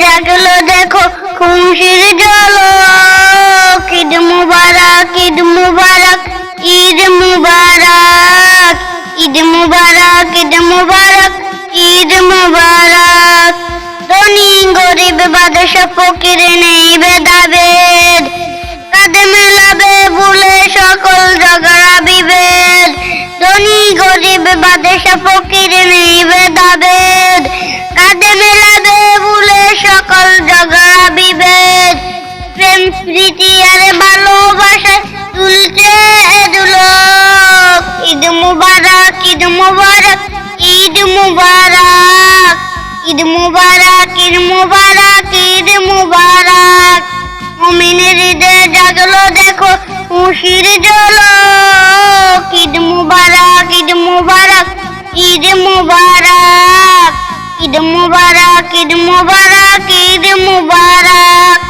জাগলো, দেখো খুশির ঝলক। ঈদ মুবারক ঈদ মুবারক ঈদ মুবারক ঈদ মুবারক ঈদ মুবারক ঈদ মুবারক। গরিব বাদশা ফকির নেই ভেদাভেদ। কাঁধে মেলাবে ভুলে সকল ঝগড়া বিভেদ। ধনী, গরিব বাদশা ফকির নেই ভেদাভেদ প্রীতি আর ভালোবাসায় তুলছে দুলক ঈদ মুবারক ঈদ মুবারক ঈদ মুবারক ঈদ মুবারক ঈদ মুবারক ঈদ মুবারক মুমিনের হৃদয়ে জাগলো দেখো খুশির ঝলক ঈদ মুবারক ঈদ মুবারক ঈদ মুবারক ঈদ মুবারক ঈদ মুবারক ঈদ মুবারক